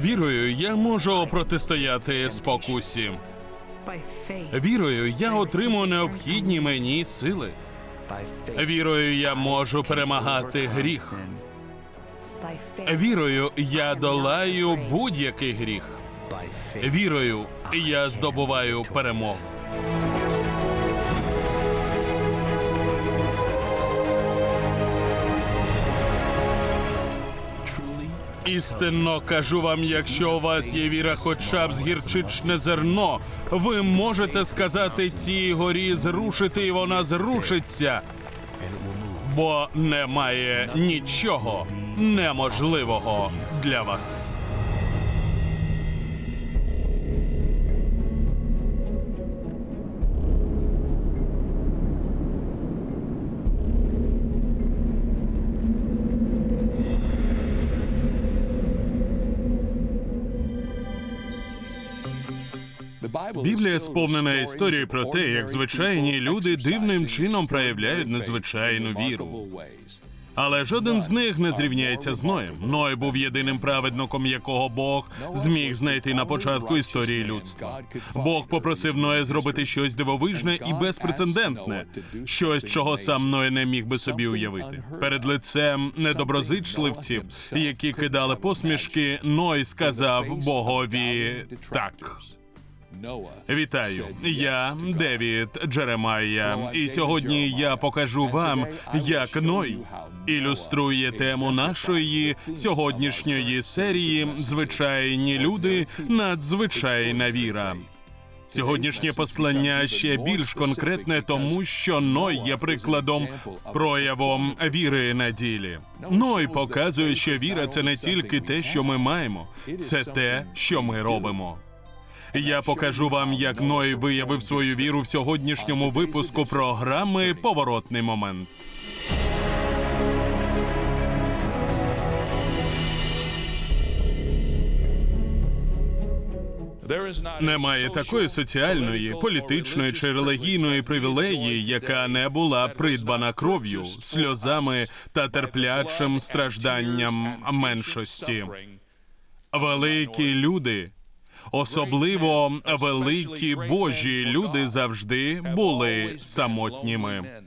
Вірою я можу протистояти спокусі. Вірою я отримую необхідні мені сили. Вірою я можу перемагати гріх. Вірою я долаю будь-який гріх. Вірою я здобуваю перемогу. Істинно кажу вам, якщо у вас є віра, хоча б з гірчичне зерно, ви можете сказати цій горі зрушити, і вона зрушиться. Бо немає нічого неможливого для вас. Біблія сповнена історією про те, як звичайні люди дивним чином проявляють незвичайну віру. Але жоден з них не зрівняється з Ноєм. Ной був єдиним праведником, якого Бог зміг знайти на початку історії людства. Бог попросив Ноя зробити щось дивовижне і безпрецедентне, щось, чого сам Ной не міг би собі уявити. Перед лицем недоброзичливців, які кидали посмішки, Ной сказав Богові так. Вітаю, я Девід Джеремая, і сьогодні я покажу вам, як Ной ілюструє тему нашої сьогоднішньої серії Звичайні люди, надзвичайна віра. Сьогоднішнє послання ще більш конкретне, тому що Ной є прикладом проявом віри на ділі. Ной показує, що віра це не тільки те, що ми маємо, це те, що ми робимо. Я покажу вам, як Ной виявив свою віру в сьогоднішньому випуску програми Поворотний момент. Немає такої соціальної, політичної чи релігійної привілеї, яка не була придбана кров'ю, сльозами та терплячим стражданням меншості. Великі люди, особливо великі Божі люди, завжди були самотніми.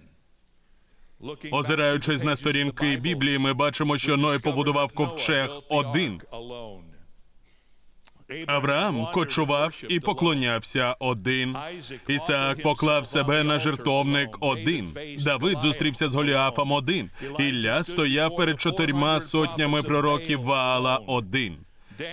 Озираючись на сторінки Біблії, ми бачимо, що Ной побудував ковчег один. Авраам кочував і поклонявся один. Ісаак поклав себе на жертовник один. Давид зустрівся з Голіафом один. Ілля стояв перед чотирма сотнями пророків Ваала один.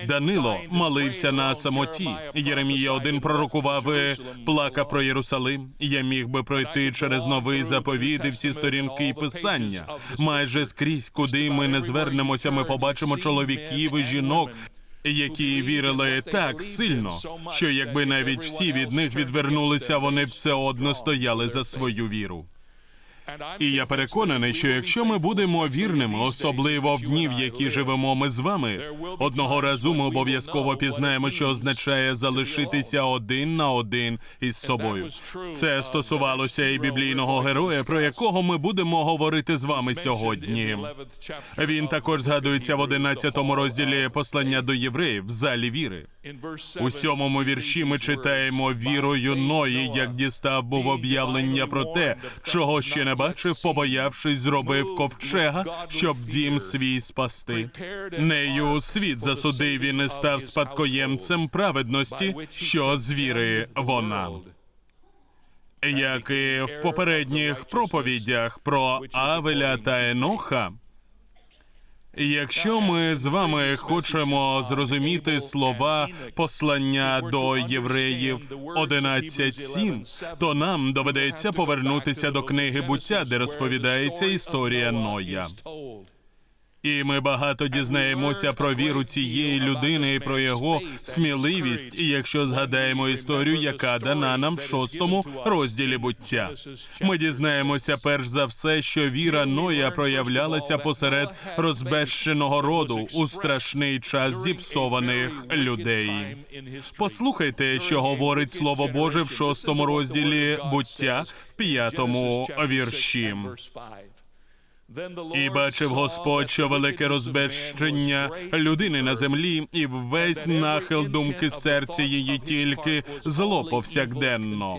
Данило молився на самоті. Єремія один пророкував, і плакав про Єрусалим. Я міг би пройти через новий заповіт і всі сторінки і писання. Майже скрізь, куди ми не звернемося, ми побачимо чоловіків і жінок. Які вірили так сильно, що якби навіть всі від них відвернулися, вони все одно стояли за свою віру. І я переконаний, що якщо ми будемо вірними, особливо в дні, в які живемо ми з вами, одного разу ми обов'язково пізнаємо, що означає залишитися один на один із собою. Це стосувалося і біблійного героя, про якого ми будемо говорити з вами сьогодні. Він також згадується в 11 розділі послання до євреїв в залі віри. У сьомому вірші ми читаємо вірою Ної, як дістав був об'явлення про те, чого ще не бачив, побоявшись, зробив ковчега, щоб дім свій спасти. Нею світ засудив і не став спадкоємцем праведності, що з віри вона. Як і в попередніх проповідях про Авеля та Еноха. Якщо ми з вами хочемо зрозуміти слова послання до євреїв 11.7, то нам доведеться повернутися до книги буття, де розповідається історія Ноя. І ми багато дізнаємося про віру цієї людини і про його сміливість. І якщо згадаємо історію, яка дана нам в шостому розділі буття, ми дізнаємося перш за все, що віра Ноя проявлялася посеред розбещеного роду у страшний час зіпсованих людей. Послухайте, що говорить Слово Боже в шостому розділі буття п'ятому вірші. І бачив Господь, що велике розбещення людини на землі, і весь нахил думки серця її тільки зло повсякденно.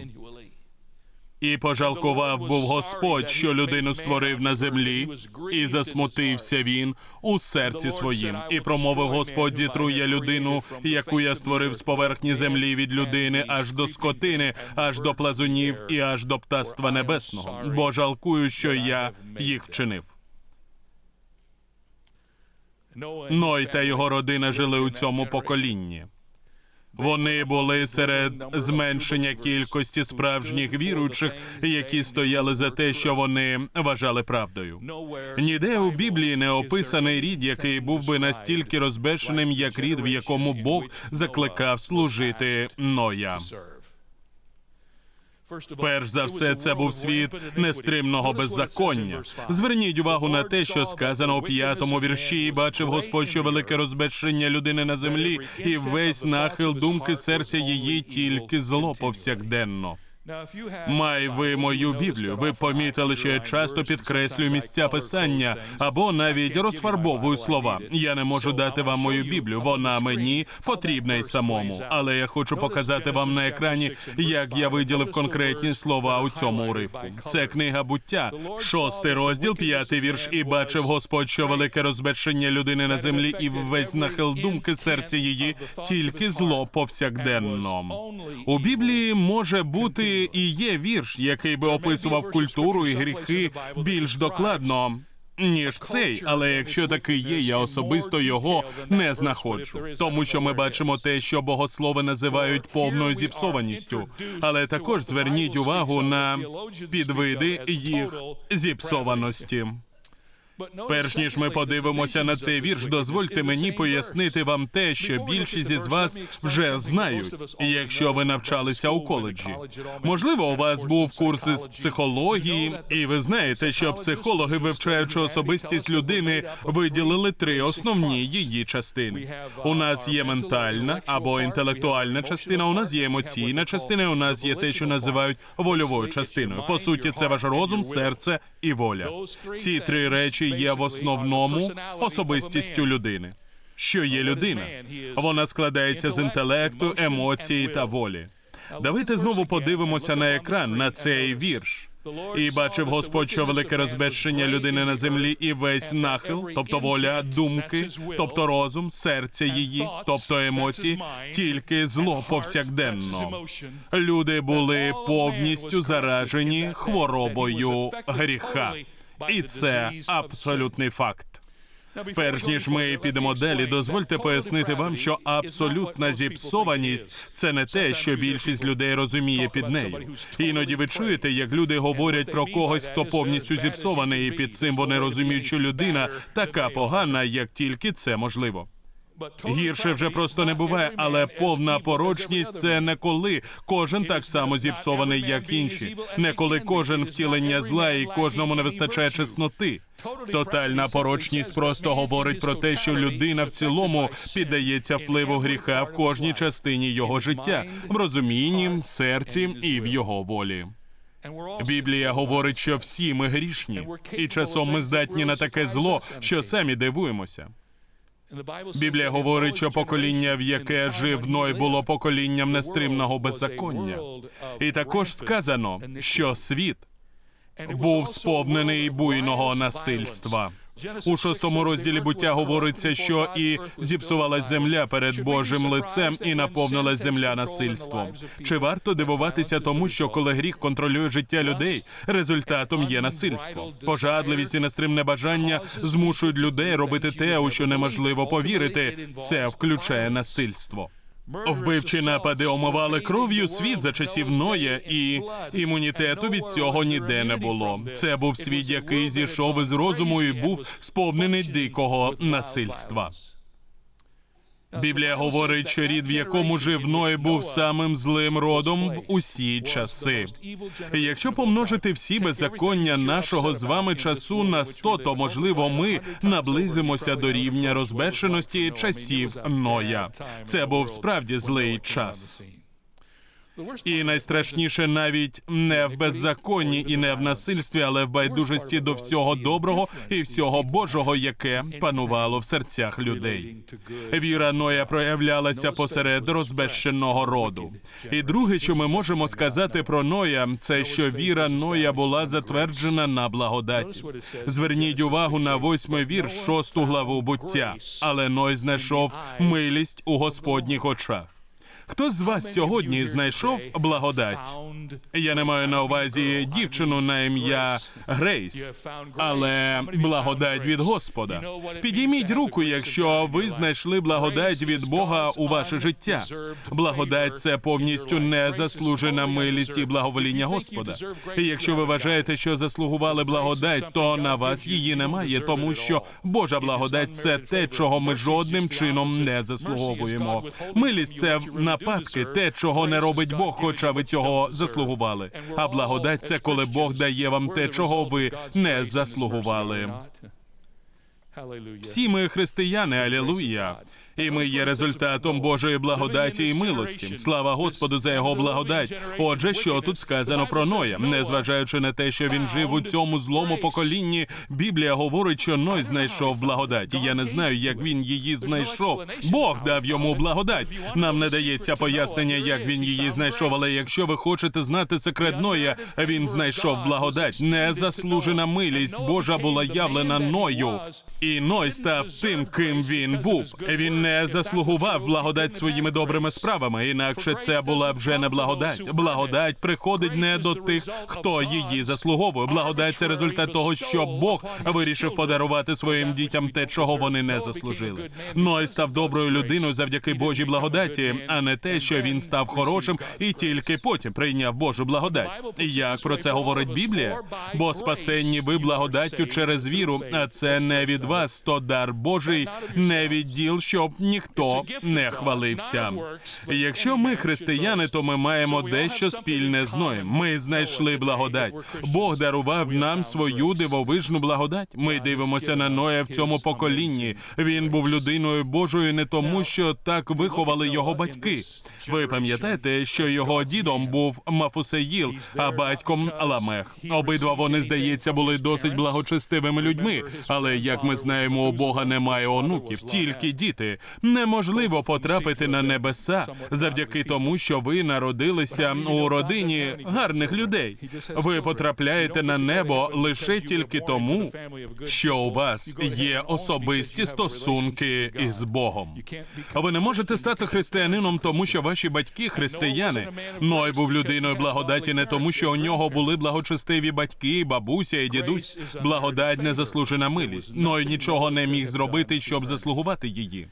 І пожалкував був Господь, що людину створив на землі, і засмутився він у серці своїм. І промовив Господь, зітру я людину, яку я створив з поверхні землі від людини, аж до скотини, аж до плазунів і аж до птаства небесного. Бо жалкую, що я їх вчинив. Ной та його родина жили у цьому поколінні. Вони були серед зменшення кількості справжніх віруючих, які стояли за те, що вони вважали правдою. Ніде у Біблії не описаний рід, який був би настільки розбешеним, як рід, в якому Бог закликав служити Ноя. Перш за все, це був світ нестримного беззаконня. Зверніть увагу на те, що сказано у п'ятому вірші, і бачив Господь, що велике розбещення людини на землі, і весь нахил думки серця її тільки зло повсякденно. Май ви мою Біблію. Ви помітили, що я часто підкреслюю місця писання або навіть розфарбовую слова. Я не можу дати вам мою Біблію. Вона мені потрібна й самому. Але я хочу показати вам на екрані, як я виділив конкретні слова у цьому уривку. Це книга буття, шостий розділ, п'ятий вірш. І бачив Господь, що велике розбещення людини на землі, і весь нахил думки серця її тільки зло повсякденно. У Біблії може бути і є вірш, який би описував культуру і гріхи більш докладно. Ніж цей, але якщо такий є, я особисто його не знаходжу, тому що ми бачимо те, що богослови називають повною зіпсованістю. Але також зверніть увагу на підвиди їх зіпсованості. Перш ніж ми подивимося на цей вірш, дозвольте мені пояснити вам те, що більшість із вас вже знають, якщо ви навчалися у коледжі. Можливо, у вас був курс із психології, і ви знаєте, що психологи, вивчаючи особистість людини, виділили три основні її частини. У нас є ментальна або інтелектуальна частина. У нас є емоційна частина. і У нас є те, що називають вольовою частиною. По суті, це ваш розум, серце і воля. Ці три речі є в основному особистістю людини. Що є людина? Вона складається з інтелекту, емоцій та волі. Давайте знову подивимося на екран на цей вірш. І бачив Господь, що велике розбещення людини на землі, і весь нахил, тобто воля, думки, тобто розум, серця її, тобто емоції, тільки зло повсякденно. Люди були повністю заражені хворобою гріха. І це абсолютний факт. Перш ніж ми підемо далі, дозвольте пояснити вам, що абсолютна зіпсованість це не те, що більшість людей розуміє під нею. Іноді ви чуєте, як люди говорять про когось, хто повністю зіпсований, і під цим вони розуміють, що людина така погана, як тільки це можливо. Гірше вже просто не буває, але повна порочність це не коли. Кожен так само зіпсований, як інші, не коли кожен втілення зла і кожному не вистачає чесноти. Тотальна порочність просто говорить про те, що людина в цілому піддається впливу гріха в кожній частині його життя, в розумінні, в серці і в його волі. Біблія говорить, що всі ми грішні, і часом ми здатні на таке зло, що самі дивуємося. Біблія говорить, що покоління, в яке жив Ной, було поколінням нестримного беззаконня. І також сказано, що світ був сповнений буйного насильства. У шостому розділі буття говориться, що і зіпсувалась земля перед Божим лицем, і наповнилась земля насильством. Чи варто дивуватися тому, що коли гріх контролює життя людей, результатом є насильство? Пожадливість і нестримне бажання змушують людей робити те, у що неможливо повірити. Це включає насильство. Вбивчі напади омивали кров'ю світ за часів Ноя, і імунітету від цього ніде не було. Це був світ, який зійшов із розуму і був сповнений дикого насильства. Біблія говорить, що рід, в якому жив Ной, був самим злим родом в усі часи. І Якщо помножити всі беззаконня нашого з вами часу на 100, то можливо ми наблизимося до рівня розбешеності часів Ноя. Це був справді злий час. І найстрашніше навіть не в беззаконні і не в насильстві, але в байдужості до всього доброго і всього Божого, яке панувало в серцях людей. Віра Ноя проявлялася посеред розбещеного роду. І друге, що ми можемо сказати про Ноя, це що віра Ноя була затверджена на благодаті. Зверніть увагу на восьмий вірш, шосту главу буття. Але Ной знайшов милість у Господніх очах. Хто з вас сьогодні знайшов благодать? Я не маю на увазі дівчину на ім'я Грейс, але благодать від Господа. Підійміть руку, якщо ви знайшли благодать від Бога у ваше життя. Благодать це повністю незаслужена милість і благовоління Господа. І якщо ви вважаєте, що заслугували благодать, то на вас її немає, тому що Божа благодать це те, чого ми жодним чином не заслуговуємо. Милість це нападки, те, чого не робить Бог, хоча ви цього заслугували. А благодать це коли Бог дає вам те, чого ви не заслугували. Всі ми християни, алілуя. І ми є результатом Божої благодаті і милості. Слава Господу за його благодать. Отже, що тут сказано про Ноя, незважаючи на те, що він жив у цьому злому поколінні, Біблія говорить, що Ной знайшов благодать. І я не знаю, як він її знайшов. Бог дав йому благодать. Нам не дається пояснення, як він її знайшов. Але якщо ви хочете знати секрет Ноя, він знайшов благодать. Незаслужена милість Божа була явлена Ною. І Ной став тим, ким він був. Він не заслугував благодать своїми добрими справами, інакше це була б вже не благодать. Благодать приходить не до тих, хто її заслуговує. Благодать це результат того, що Бог вирішив подарувати своїм дітям те, чого вони не заслужили. Ной став доброю людиною завдяки Божій благодаті, а не те, що він став хорошим і тільки потім прийняв Божу благодать. Як про це говорить Біблія? Бо спасенні ви благодаттю через віру, а це не від вас, то дар Божий, не від діл, щоб ніхто не хвалився. Якщо ми християни, то ми маємо дещо спільне з Ноєм. Ми знайшли благодать. Бог дарував нам свою дивовижну благодать. Ми дивимося на Ноя в цьому поколінні. Він був людиною Божою не тому, що так виховали його батьки. Ви пам'ятаєте, що його дідом був Мафусеїл, а батьком Ламех. Обидва вони, здається, були досить благочестивими людьми. Але як ми знаємо, у Бога немає онуків, тільки діти. Неможливо потрапити на небеса завдяки тому, що ви народилися у родині гарних людей. Ви потрапляєте на небо лише тільки тому, що у вас є особисті стосунки із Богом. Ви не можете стати християнином, тому що ваші батьки християни. Ной був людиною благодаті не тому, що у нього були благочестиві батьки, бабуся і дідусь. Благодать незаслужена милість. Ной нічого не міг зробити, щоб заслугувати її.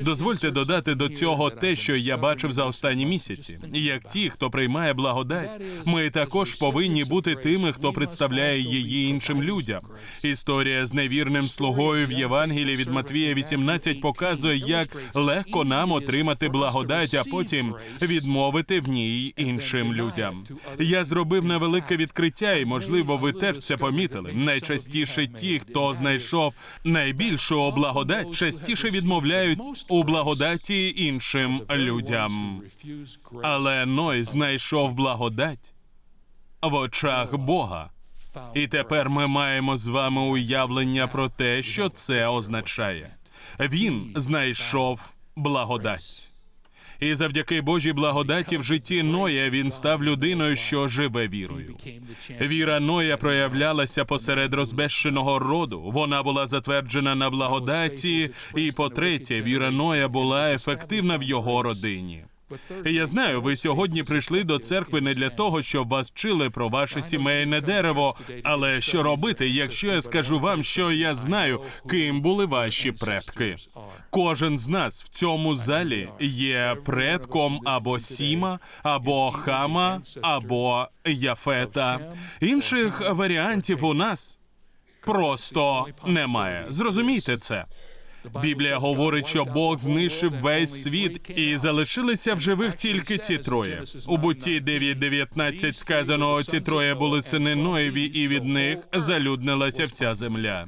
Дозвольте додати до цього те, що я бачив за останні місяці. Як ті, хто приймає благодать, ми також повинні бути тими, хто представляє її іншим людям. Історія з невірним слугою в Євангелії від Матвія 18 показує, як легко нам отримати благодать, а потім відмовити в ній іншим людям. Я зробив невелике відкриття, і можливо, ви теж це помітили. Найчастіше ті, хто знайшов найбільшу благодать, частіше відмовляють у благодаті іншим людям. Але Ной знайшов благодать в очах Бога. І тепер ми маємо з вами уявлення про те, що це означає. Він знайшов благодать. І завдяки Божій благодаті в житті Ноя він став людиною, що живе вірою. Віра Ноя проявлялася посеред розбещеного роду. Вона була затверджена на благодаті, і по-третє, віра Ноя була ефективна в його родині. Я знаю, ви сьогодні прийшли до церкви не для того, щоб вас вчили про ваше сімейне дерево. Але що робити, якщо я скажу вам, що я знаю, ким були ваші предки? Кожен з нас в цьому залі є предком або Сіма, або Хама, або Яфета. Інших варіантів у нас просто немає. Зрозумійте це. Біблія говорить, що Бог знищив весь світ, і залишилися в живих тільки ці троє. У буті 9.19 сказано, ці троє були сини Ноєві, і від них залюднилася вся земля.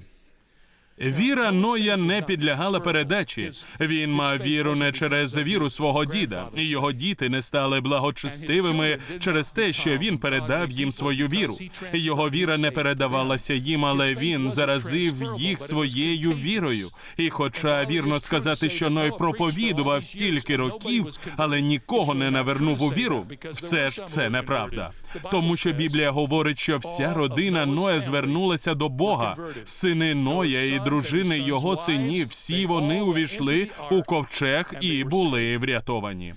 Віра Ноя не підлягала передачі. Він мав віру не через віру свого діда, і його діти не стали благочестивими через те, що він передав їм свою віру. Його віра не передавалася їм, але він заразив їх своєю вірою. І, хоча вірно сказати, що Ной проповідував стільки років, але нікого не навернув у віру, все ж це неправда. Тому що Біблія говорить, що вся родина Ноя звернулася до Бога. Сини Ноя і дружини його синів, всі вони увійшли у ковчег і були врятовані.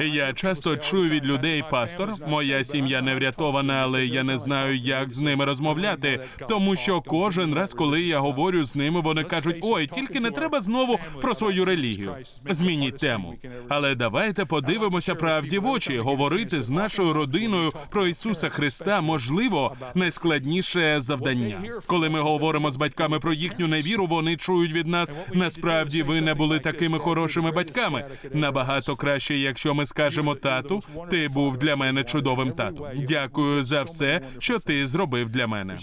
Я часто чую від людей, пастор, моя сім'я не врятована, але я не знаю, як з ними розмовляти. Тому що кожен раз, коли я говорю з ними, вони кажуть: ой, тільки не треба знову про свою релігію. Змініть тему. Але давайте подивимося правді в очі. Говорити з нашою родиною про Ісуса Христа можливо найскладніше завдання. Коли ми говоримо з батьками про їхню невіру, вони чують від нас. Насправді ви не були такими хорошими батьками. Набагато краще, якщо ми скажемо тату, ти був для мене чудовим татом. Дякую за все, що ти зробив для мене.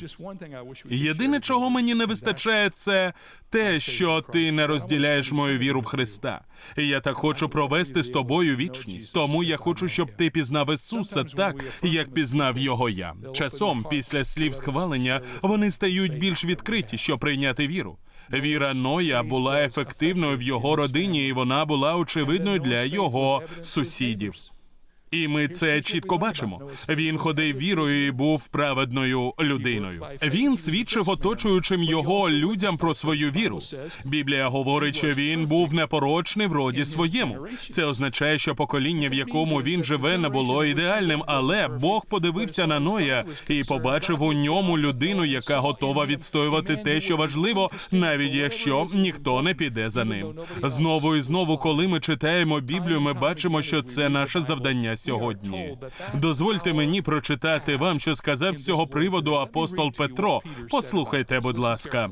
Єдине, чого мені не вистачає, це те, що ти не розділяєш мою віру в Христа. І я так хочу провести з тобою вічність. Тому я хочу, щоб ти пізнав Ісуса так, як пізнав його я. Часом, після слів схвалення, вони стають більш відкриті, щоб прийняти віру. Віра Ноя була ефективною в його родині, і вона була очевидною для його сусідів. І ми це чітко бачимо. Він ходив вірою і був праведною людиною. Він свідчив оточуючим його людям про свою віру. Біблія говорить, що він був непорочний в роді своєму. Це означає, що покоління, в якому він живе, не було ідеальним, але Бог подивився на Ноя і побачив у ньому людину, яка готова відстоювати те, що важливо, навіть якщо ніхто не піде за ним. Знову і знову, коли ми читаємо Біблію, ми бачимо, що це наше завдання сьогодні. Дозвольте мені прочитати вам, що сказав з цього приводу апостол Петро. Послухайте, будь ласка.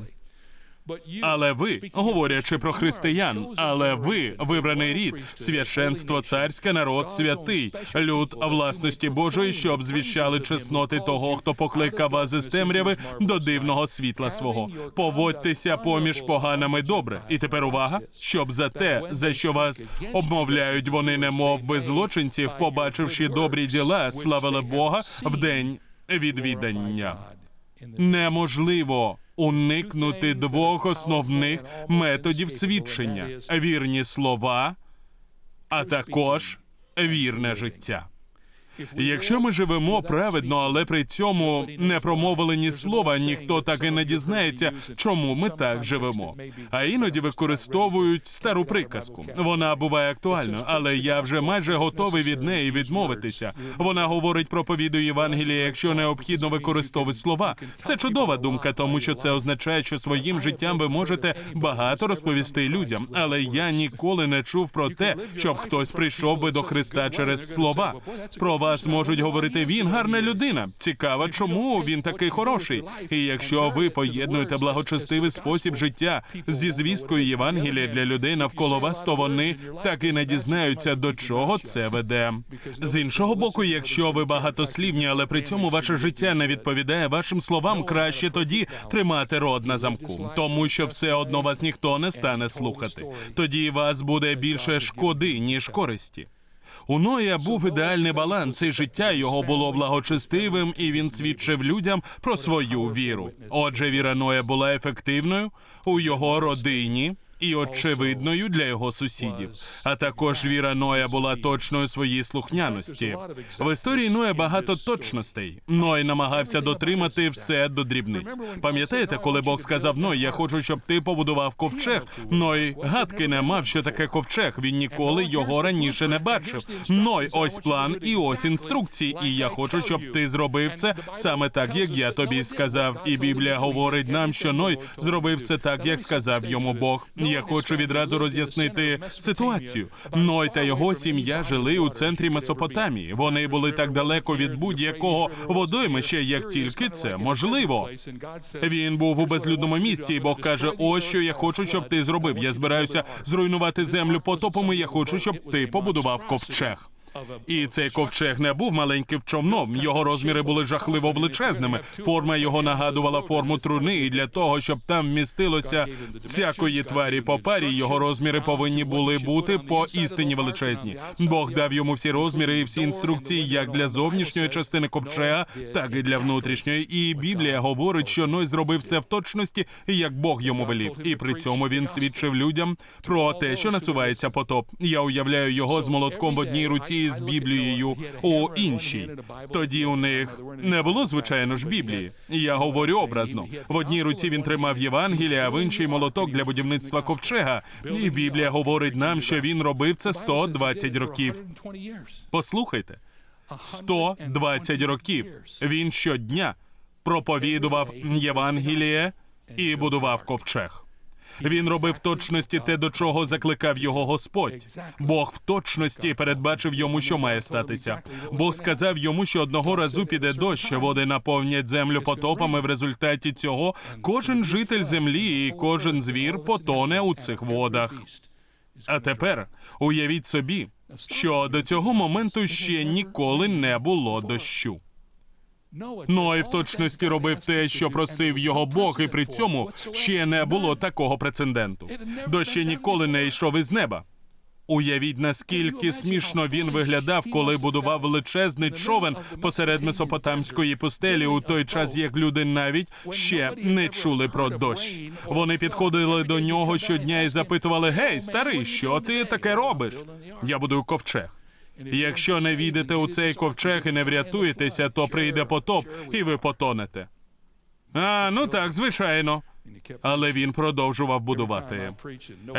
Але ви, говорячи про християн, але ви вибраний рід, священство царське, народ святий, люд власності Божої, щоб звіщали чесноти того, хто покликав вас із темряви до дивного світла свого. Поводьтеся поміж поганими добре. І тепер увага, щоб за те, за що вас обмовляють, вони немов би злочинців, побачивши добрі діла, славили Бога в день відвідання. Неможливо уникнути двох основних методів свідчення: вірні слова, а також вірне життя. Якщо ми живемо праведно, але при цьому не промовили ні слова, ніхто так і не дізнається, чому ми так живемо. А іноді використовують стару приказку. Вона буває актуальною, але я вже майже готовий від неї відмовитися. Вона говорить про повіду Євангелія, якщо необхідно використовувати слова. Це чудова думка, тому що це означає, що своїм життям ви можете багато розповісти людям. Але я ніколи не чув про те, щоб хтось прийшов би до Христа через слова. Про вас можуть говорити він гарна людина. Цікаво, чому він такий хороший. І якщо ви поєднуєте благочестивий спосіб життя зі звісткою Євангелія для людей навколо вас, то вони так і не дізнаються, до чого це веде. З іншого боку, якщо ви багатослівні, але при цьому ваше життя не відповідає вашим словам, краще тоді тримати рот на замку, тому що все одно вас ніхто не стане слухати. Тоді вас буде більше шкоди ніж користі. У Ноя був ідеальний баланс, і життя його було благочестивим, і він свідчив людям про свою віру. Отже, віра Ноя була ефективною у його родині. І очевидною для його сусідів, а також віра Ноя була точною своїй слухняності. В історії Ноя багато точностей. Ной намагався дотримати все до дрібниць. Пам'ятаєте, коли Бог сказав Ной, я хочу, щоб ти побудував ковчег. Ной гадки не мав, що таке ковчег. Він ніколи його раніше не бачив. Ной, ось план і ось інструкції. І я хочу, щоб ти зробив це саме так, як я тобі сказав. І Біблія говорить нам, що Ной зробив це так, як сказав йому Бог. Я хочу відразу роз'яснити ситуацію. Ной та його сім'я жили у центрі Месопотамії. Вони були так далеко від будь-якого водоймища, як тільки це можливо. Він був у безлюдному місці, і Бог каже: ось що я хочу, щоб ти зробив. Я збираюся зруйнувати землю потопом, і Я хочу, щоб ти побудував ковчег. І цей ковчег не був маленьким човном. Його розміри були жахливо величезними. Форма його нагадувала форму труни, і для того, щоб там вмістилося всякої тварі по парі, його розміри повинні були бути по істині величезні. Бог дав йому всі розміри і всі інструкції, як для зовнішньої частини ковчега, так і для внутрішньої. І Біблія говорить, що Ной зробив це в точності, як Бог йому велів. І при цьому він свідчив людям про те, що насувається потоп. Я уявляю його з молотком в одній руці і з Біблією у іншій. Тоді у них не було звичайно ж Біблії. Я говорю образно. В одній руці він тримав Євангелія, а в іншій молоток для будівництва ковчега. І Біблія говорить нам, що він робив це 120 років. Послухайте, 120 років. Він щодня проповідував Євангеліє і будував ковчег. Він робив точності те, до чого закликав його Господь. Бог в точності передбачив йому, що має статися. Бог сказав йому, що одного разу піде дощ, води наповнять землю потопами. В результаті цього кожен житель землі і кожен звір потоне у цих водах. А тепер уявіть собі, що до цього моменту ще ніколи не було дощу. Ной в точності робив те, що просив його Бог, і при цьому ще не було такого прецеденту. Дощ ще ніколи не йшов із неба. Уявіть, наскільки смішно він виглядав, коли будував величезний човен посеред месопотамської пустелі, у той час як люди навіть ще не чули про дощ. Вони підходили до нього щодня і запитували: Гей, старий, що ти таке робиш? Я будую ковчег. Якщо не війдете у цей ковчег і не врятуєтеся, то прийде потоп, і ви потонете. А, ну так, звичайно. Але він продовжував будувати.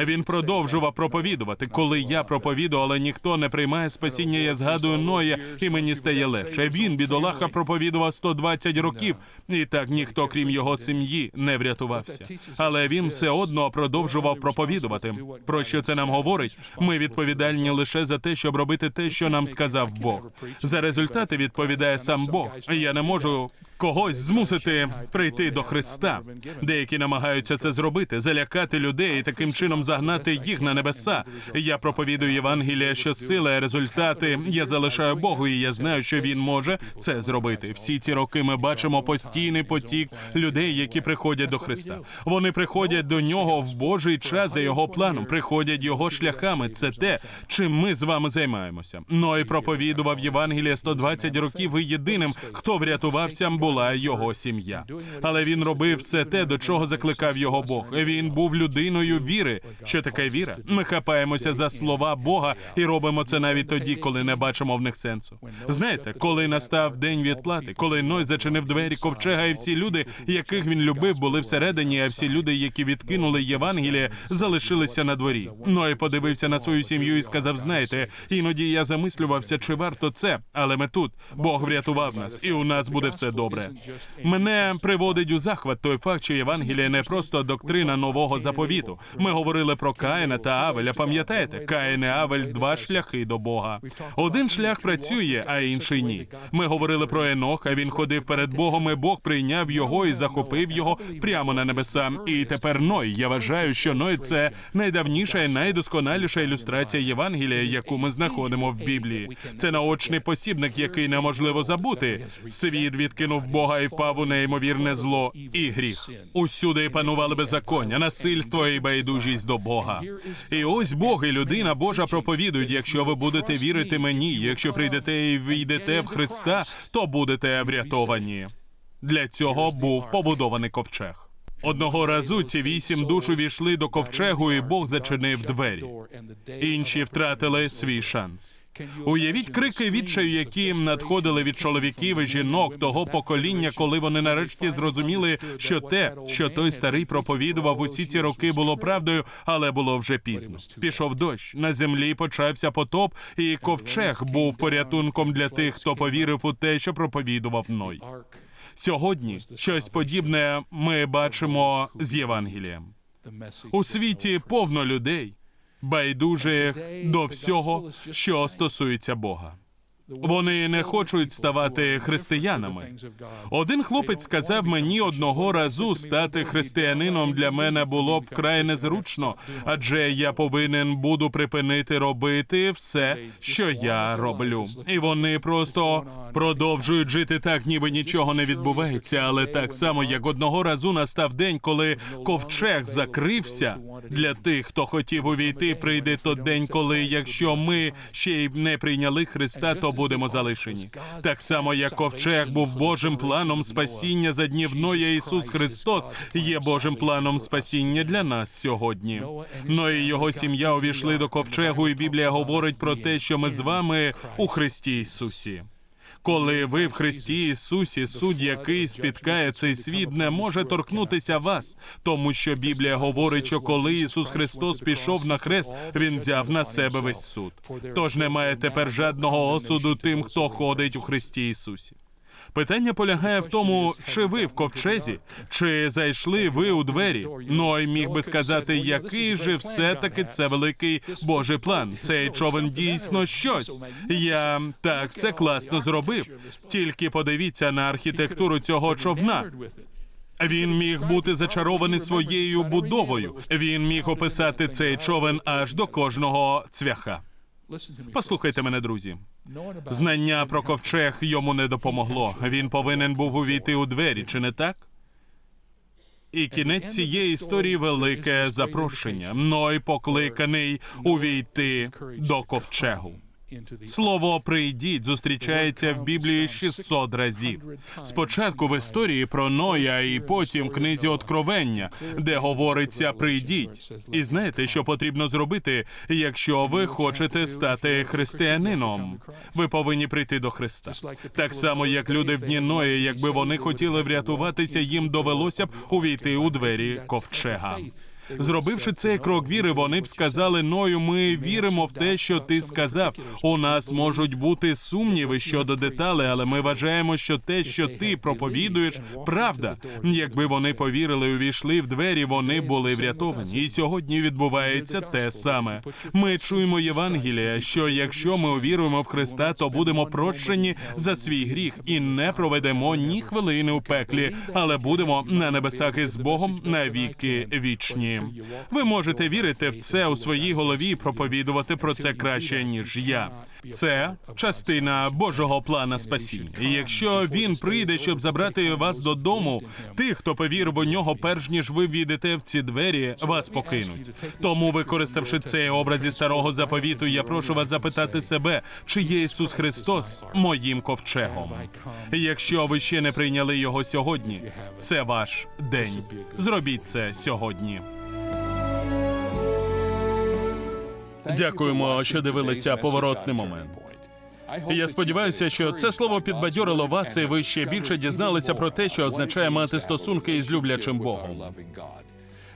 Він продовжував проповідувати. Коли я проповідую, але ніхто не приймає спасіння, я згадую Ноя, і мені стає легше. Він, бідолаха, проповідував 120 років, і так ніхто, крім його сім'ї, не врятувався. Але він все одно продовжував проповідувати. Про що це нам говорить? Ми відповідальні лише за те, щоб робити те, що нам сказав Бог. За результати відповідає сам Бог. Я не можу когось змусити прийти до Христа. Деякі намагаються це зробити, залякати людей і таким чином загнати їх на небеса. Я проповідую Євангелія, що сила, і результати я залишаю Богу, і я знаю, що він може це зробити. Всі ці роки ми бачимо постійний потік людей, які приходять до Христа. Вони приходять до нього в Божий час за його планом, приходять його шляхами. Це те, чим ми з вами займаємося. Ной проповідував Євангелія 120 років, і єдиним, хто врятувався, була його сім'я. Але він робив все те, до чого закликав його Бог. Він був людиною віри. Що таке віра? Ми хапаємося за слова Бога і робимо це навіть тоді, коли не бачимо в них сенсу. Знаєте, коли настав день відплати, коли Ной зачинив двері ковчега, і всі люди, яких він любив, були всередині, а всі люди, які відкинули Євангеліє, залишилися на дворі. Ной подивився на свою сім'ю і сказав: знаєте, іноді я замислювався, чи варто це, але ми тут. Бог врятував нас, і у нас буде все добре. Мене приводить у захват той факт, що Євангеліє не просто доктрина нового заповіту. Ми говорили про Каїна та Авеля. Пам'ятаєте, Каїн і Авель два шляхи до Бога. Один шлях працює, а інший ні. Ми говорили про Еноха. Він ходив перед Богом, і Бог прийняв його і захопив його прямо на небеса. І тепер Ной. Я вважаю, що Ной це найдавніша і найдосконаліша ілюстрація Євангелія, яку ми знаходимо в Біблії. Це наочний посібник, який неможливо забути. Світ відкинув Бога і впав у неймовірне зло і гріх. Усюди панували беззаконня, насильство і байдужість до Бога. І ось Бог і людина Божа проповідують: якщо ви будете вірити мені, якщо прийдете і війдете в Христа, то будете врятовані. Для цього був побудований ковчег. Одного разу ці вісім душ увійшли до ковчегу, і Бог зачинив двері. Інші втратили свій шанс. Уявіть крики відчаю, які надходили від чоловіків і жінок того покоління, коли вони нарешті зрозуміли, що те, що той старий проповідував усі ці роки, було правдою, але було вже пізно. Пішов дощ на землі, почався потоп, і ковчег був порятунком для тих, хто повірив у те, що проповідував Ной. Сьогодні щось подібне ми бачимо з Євангелієм. У світі повно людей, байдужих до всього, що стосується Бога. Вони не хочуть ставати християнами. Один хлопець сказав мені одного разу стати християнином для мене було б вкрай незручно, адже я повинен буду припинити робити все, що я роблю. І вони просто продовжують жити так, ніби нічого не відбувається. Але так само, як одного разу настав день, коли ковчег закрився для тих, хто хотів увійти, прийде той день, коли якщо ми ще й не прийняли Христа, то будемо залишені. Так само, як ковчег був Божим планом спасіння за днів Ноя, Ісус Христос є Божим планом спасіння для нас сьогодні. Но і його сім'я увійшли до ковчегу, і Біблія говорить про те, що ми з вами у Христі Ісусі. Коли ви в Христі Ісусі, суд, який спіткає цей світ, не може торкнутися вас, тому що Біблія говорить, що коли Ісус Христос пішов на хрест, Він взяв на себе весь суд. Тож немає тепер жадного осуду тим, хто ходить у Христі Ісусі. Питання полягає в тому, чи ви в ковчезі, чи зайшли ви у двері. Ной міг би сказати, який же все-таки це великий Божий план. Цей човен дійсно щось. Я так все класно зробив. Тільки подивіться на архітектуру цього човна. Він міг бути зачарований своєю будовою. Він міг описати цей човен аж до кожного цвяха. Послухайте мене, друзі. Знання про ковчег йому не допомогло. Він повинен був увійти у двері, чи не так? І кінець цієї історії велике запрошення. мною покликаний увійти до ковчегу. Слово прийдіть зустрічається в Біблії 600 разів. Спочатку в історії про Ноя, і потім в книзі Откровення, де говориться прийдіть. І знаєте, що потрібно зробити, якщо ви хочете стати християнином? Ви повинні прийти до Христа. Так само, як люди в дні Ноя, якби вони хотіли врятуватися, їм довелося б увійти у двері ковчега. Зробивши цей крок віри, вони б сказали Ною, ми віримо в те, що ти сказав. У нас можуть бути сумніви щодо деталей, але ми вважаємо, що те, що ти проповідуєш, правда. Якби вони повірили, увійшли в двері, вони були врятовані. І сьогодні відбувається те саме. Ми чуємо Євангелія, що якщо ми увіруємо в Христа, то будемо прощені за свій гріх і не проведемо ні хвилини у пеклі, але будемо на небесах із Богом на віки вічні. Ви можете вірити в це у своїй голові і проповідувати про це краще ніж я. Це частина Божого плана спасіння. І якщо він прийде, щоб забрати вас додому, тих, хто повірив у нього, перш ніж ви війдете в ці двері, вас покинуть. Тому, використавши цей образ зі старого заповіту, я прошу вас запитати себе, чи є Ісус Христос моїм ковчегом. Якщо ви ще не прийняли його сьогодні, це ваш день. Зробіть це сьогодні. Дякуємо, що дивилися поворотний момент. Я сподіваюся, що це слово підбадьорило вас, і ви ще більше дізналися про те, що означає мати стосунки із люблячим Богом.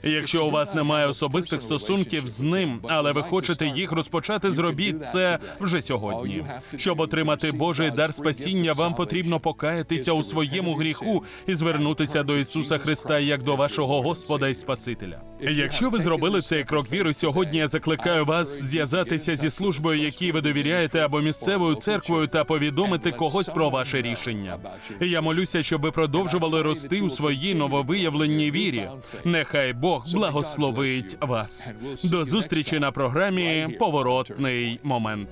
Якщо у вас немає особистих стосунків з ним, але ви хочете їх розпочати, зробіть це вже сьогодні. Щоб отримати Божий дар спасіння, вам потрібно покаятися у своєму гріху і звернутися до Ісуса Христа як до вашого Господа і Спасителя. Якщо ви зробили цей крок віри, сьогодні я закликаю вас зв'язатися зі службою, якій ви довіряєте, або місцевою церквою, та повідомити когось про ваше рішення. Я молюся, щоб ви продовжували рости у своїй нововиявленій вірі. Нехай Бог благословить вас. До зустрічі на програмі Поворотний момент.